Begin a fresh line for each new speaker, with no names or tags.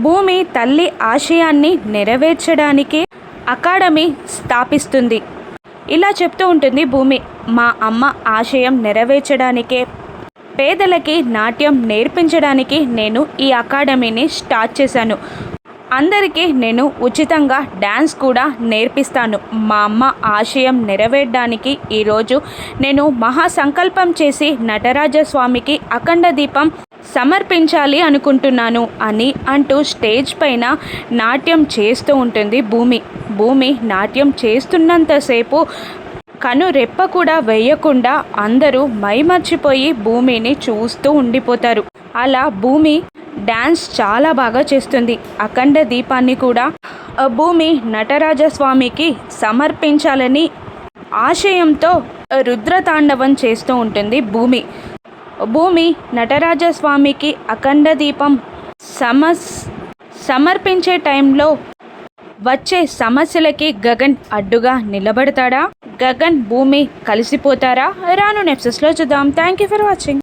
భూమి తల్లి ఆశయాన్ని నెరవేర్చడానికి అకాడమీ స్థాపిస్తుంది. ఇలా చెప్తూ ఉంటుంది భూమి మా అమ్మ ఆశయం నెరవేర్చడానికే పేదలకి నాట్యం నేర్పించడానికి నేను ఈ అకాడమీని స్టార్ట్ చేశాను. అందరికీ నేను ఉచితంగా డ్యాన్స్ కూడా నేర్పిస్తాను. మా అమ్మ ఆశయం నెరవేర్డానికి ఈరోజు నేను మహాసంకల్పం చేసి నటరాజస్వామికి అఖండ దీపం సమర్పించాలి అనుకుంటున్నాను అని అంటూ స్టేజ్ పైన నాట్యం చేస్తూ ఉంటుంది భూమి. భూమి నాట్యం చేస్తున్నంతసేపు కను రెప్ప కూడా వేయకుండా అందరూ మైమర్చిపోయి భూమిని చూస్తూ ఉండిపోతారు. అలా భూమి డ్యాన్స్ చాలా బాగా చేస్తుంది. అఖండ దీపాన్ని కూడా భూమి నటరాజస్వామికి సమర్పించాలని ఆశయంతో రుద్రతాండవం చేస్తూ ఉంటుంది భూమి. భూమి నటరాజస్వామికి అఖండ దీపం సమస్ సమర్పించే టైంలో వచ్చే సమస్యలకి గగన్ అడ్డుగా నిలబడతాడా? గగన్ భూమి కలిసిపోతారా? రాను నెప్సెస్లో చూద్దాం. Thank you for watching